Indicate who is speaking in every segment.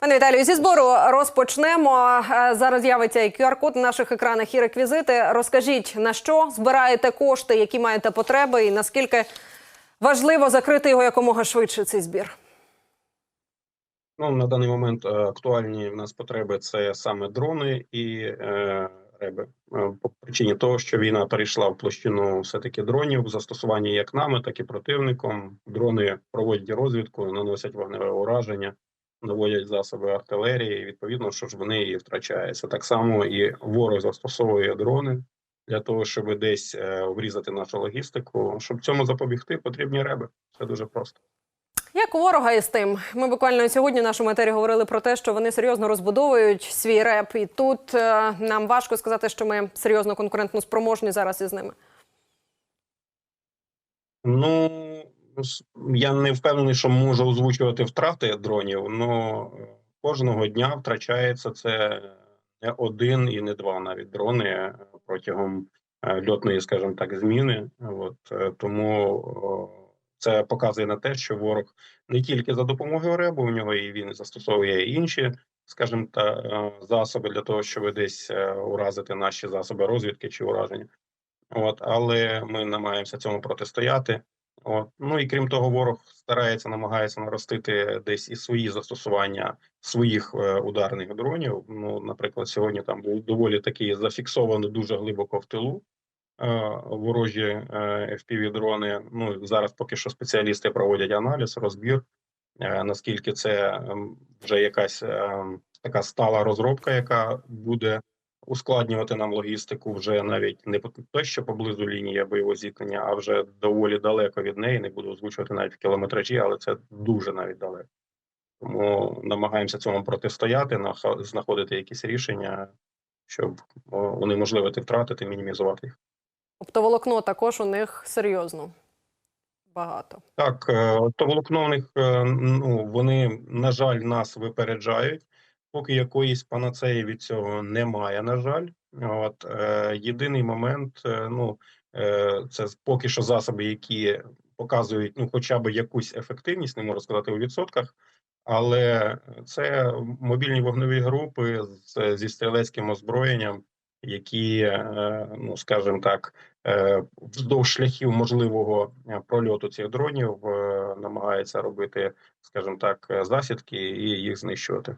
Speaker 1: Пане Віталію, зі збору розпочнемо. Е, Зараз з'явиться і QR-код на наших екранах і реквізити. Розкажіть, на що збираєте кошти, які маєте потреби, і наскільки важливо закрити його якомога швидше цей збір.
Speaker 2: Ну, на даний момент е, актуальні в нас потреби це саме дрони і е, реби. Е, По причині того, що війна перейшла в площину все-таки дронів, застосування як нами, так і противником. Дрони проводять розвідку, наносять вогневе ураження, наводять засоби артилерії. і, Відповідно, що ж вони і втрачаються. Так само і ворог застосовує дрони для того, щоб десь е, врізати нашу логістику. Щоб цьому запобігти, потрібні реби. Це дуже просто.
Speaker 1: Як у ворога із тим? Ми буквально сьогодні в нашому етері говорили про те, що вони серйозно розбудовують свій реп, і тут е, нам важко сказати, що ми серйозно конкурентно спроможні зараз із ними.
Speaker 2: Ну я не впевнений, що можу озвучувати втрати дронів, але кожного дня втрачається це не один і не два навіть дрони протягом е, льотної, скажімо так, зміни. От е, тому це показує на те, що ворог не тільки за допомогою ребу, у нього і він застосовує інші, скажімо, та е, засоби для того, щоб десь уразити наші засоби розвідки чи ураження. От, але ми намагаємося цьому протистояти. От. Ну і крім того, ворог старається, намагається наростити десь і свої застосування своїх е, ударних дронів. Ну, наприклад, сьогодні там був доволі таки зафіксовано дуже глибоко в тилу е, ворожі е, fpv дрони. Ну зараз поки що спеціалісти проводять аналіз, розбір. е, Наскільки це ем, вже якась ем, така стала розробка, яка буде ускладнювати нам логістику вже навіть не те, що поблизу лінії бойового зіткнення, а вже доволі далеко від неї. Не буду озвучувати навіть в кілометражі, але це дуже навіть далеко. Тому намагаємося цьому протистояти, знаходити якісь рішення, щоб унеможливити втратити, мінімізувати їх.
Speaker 1: Оптоволокно також у них серйозно багато.
Speaker 2: Так, е, оптоволокно в них, е, ну вони на жаль нас випереджають. Поки якоїсь панацеї від цього немає. На жаль, от е, єдиний момент, е, ну е, це поки що засоби, які показують ну, хоча б якусь ефективність, не можу сказати у відсотках, але це мобільні вогневі групи з, зі стрілецьким озброєнням, які, е, ну скажімо так, е, вздовж шляхів можливого е, прольоту цих дронів намагаються робити, скажімо так, засідки і їх знищувати.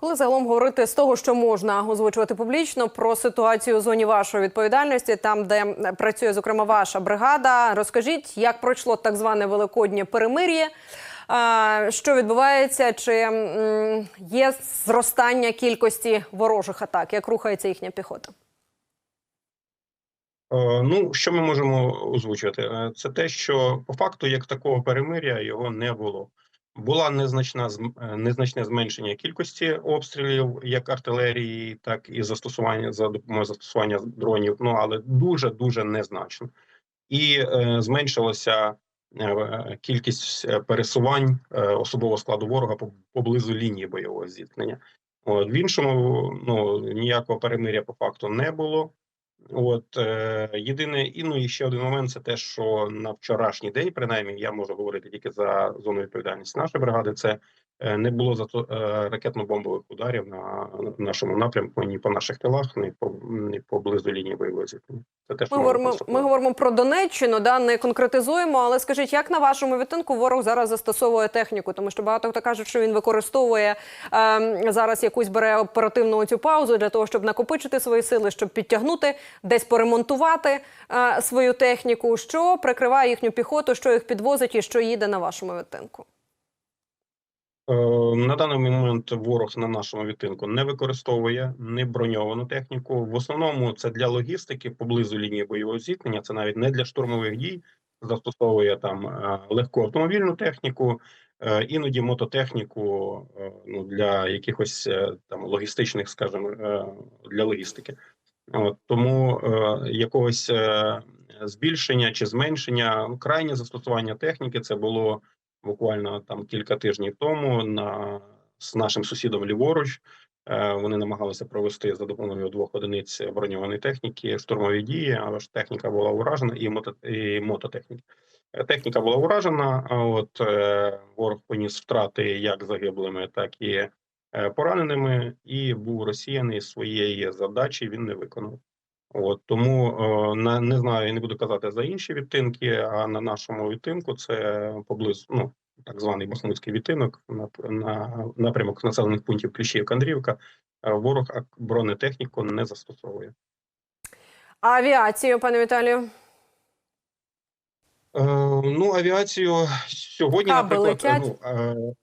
Speaker 1: Коли загалом говорити з того, що можна озвучувати публічно про ситуацію у зоні вашої відповідальності, там де працює зокрема ваша бригада, розкажіть, як пройшло так зване великоднє перемир'я, що відбувається, чи є зростання кількості ворожих атак, як рухається їхня піхота?
Speaker 2: Е, Ну, що ми можемо озвучити? Е, Це те, що по факту, як такого перемиря, його не було. Була незначна е, незначне зменшення кількості обстрілів, як артилерії, так і застосування за допомогою застосування дронів. Ну але дуже дуже незначно, і е, зменшилася е, кількість е, пересувань е, особового складу ворога по- поблизу лінії бойового зіткнення. От, в іншому ну ніякого перемиря по факту не було. От е, єдине, і ну і ще один момент це те, що на вчорашній день, принаймні, я можу говорити тільки за зону відповідальності нашої бригади. Це не було зато е, ракетно-бомбових ударів на нашому напрямку, ні по наших тилах, ні по ні поблизу лінії бойового зіткнення. Це те, що
Speaker 1: Ми говоримо, ми говоримо про Донеччину, да не конкретизуємо. Але скажіть, як на вашому відтинку ворог зараз застосовує техніку? Тому що багато хто каже, що він використовує ем, зараз якусь бере оперативну цю паузу для того, щоб накопичити свої сили, щоб підтягнути, десь поремонтувати е, свою техніку. Що прикриває їхню піхоту, що їх підвозить і що їде на вашому відтинку?
Speaker 2: Е, На даний момент ворог на нашому відтинку не використовує не броньовану техніку. В основному це для логістики поблизу лінії бойового зіткнення. Це навіть не для штурмових дій. Застосовує там е, легку автомобільну техніку, е, іноді мототехніку ну, для якихось там логістичних, скажімо, для логістики. От, тому якогось збільшення чи зменшення ну, крайнє застосування техніки це було буквально там кілька тижнів тому на з нашим сусідом ліворуч. Е, Вони намагалися провести за допомогою двох одиниць броньованої техніки штурмові дії, але ж техніка була уражена і мото і мототехніки. Е, Техніка була уражена. От е, ворог поніс втрати як загиблими, так і пораненими, і був розсіяний своєї задачі. Він не виконав. От тому е, не знаю, я не буду казати за інші відтинки. А на нашому відтинку це поблизу ну так званий Бахмутський відтинок на, на напрямок населених пунктів Кліщівка Андріївка. е, Ворог бронетехніку не застосовує.
Speaker 1: Авіацію, пане Віталію?
Speaker 2: Е, ну, авіацію сьогодні,
Speaker 1: Каби
Speaker 2: наприклад,
Speaker 1: летять?
Speaker 2: ну, е,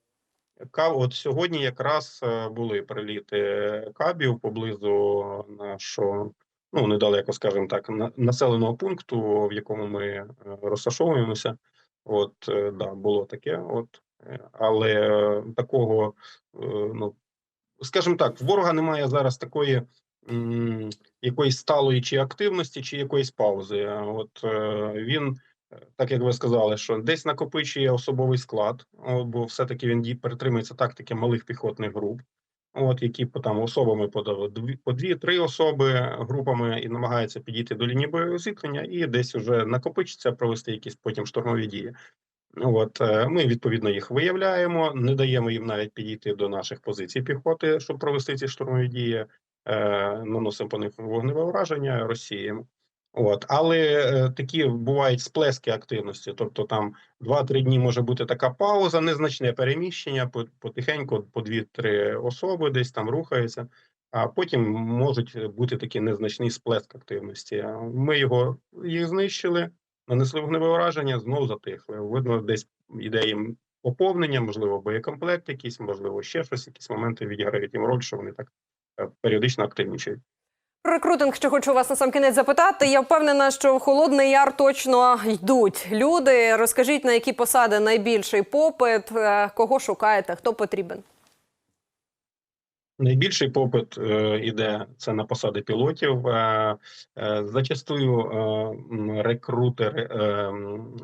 Speaker 2: кав, от сьогодні якраз е, були приліти кабів поблизу нашого, ну, недалеко, скажімо так, населеного пункту, в якому ми е, розташовуємося. От, е, да, було таке. От, е, але такого, ну, скажімо так, ворога немає зараз такої якоїсь сталої чи активності, чи якоїсь паузи. От він, так як ви сказали, що десь накопичує особовий склад, бо все-таки він притримується тактики малих піхотних груп. От які там особами по дві по дві-три особи групами і намагаються підійти до лінії бойового зіткнення, і десь вже накопичиться, провести якісь потім штурмові дії. От е, ми відповідно їх виявляємо, не даємо їм навіть підійти до наших позицій піхоти, щоб провести ці штурмові дії. Е, наносимо по них вогневе враження, розсіємо. От, але е, такі бувають сплески активності. Тобто там 2-3 дні може бути така пауза, незначне переміщення, потихеньку по 2-3 особи десь там рухаються. А потім можуть бути такі незначний сплеск активності. Ми його їх знищили, нанесли вогневе враження, знову затихли. Видно, десь іде їм поповнення, можливо, боєкомплект якийсь, можливо, ще щось, якісь моменти відіграють їм роль, що вони так е, періодично активнічають.
Speaker 1: Рекрутинг ще хочу вас на сам кінець запитати. Я впевнена, що в Холодний Яр точно йдуть люди. Розкажіть, на які посади найбільший попит, е, кого шукаєте, хто потрібен?
Speaker 2: Найбільший попит е, іде це на посади пілотів. Е, зачастую рекрутери,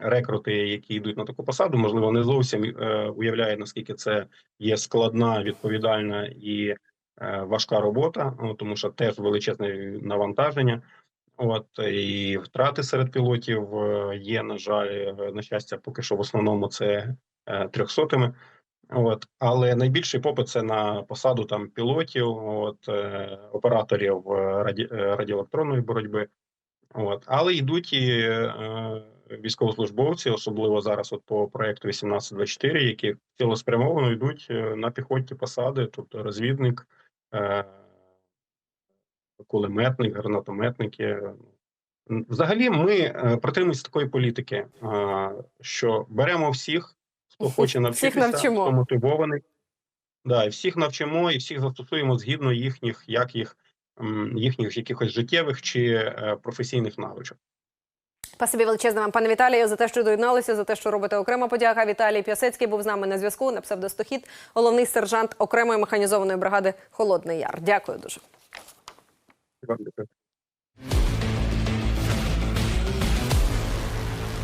Speaker 2: рекрути, які йдуть на таку посаду, можливо, не зовсім уявляють, наскільки це є складна, відповідальна і важка робота, ну, тому що теж величезне навантаження. От і втрати серед пілотів е, є, на жаль, е, на щастя, поки що в основному це е, трьохсотими. От, але найбільший попит це на посаду там пілотів, от е, операторів е, раді, е, радіоелектронної боротьби. От, але йдуть і е, військовослужбовці, особливо зараз, от по проекту 1824, які цілеспрямовано йдуть е, на піхотні посади, тобто розвідник, е, кулеметник, гранатометники. Взагалі, ми е, притримуємося такої політики, е, що беремо всіх, хто хоче навчитися, хто мотивований. Да, і всіх навчимо, і всіх застосуємо згідно їхніх, як їх, їхніх якихось життєвих чи професійних навичок.
Speaker 1: Спасибі величезне вам, пане Віталію, за те, що доєдналися, за те, що робите окрема подяка. Віталій П'ясецький був з нами на зв'язку на псевдостохід, головний сержант окремої механізованої бригади Холодний Яр. Дякую дуже.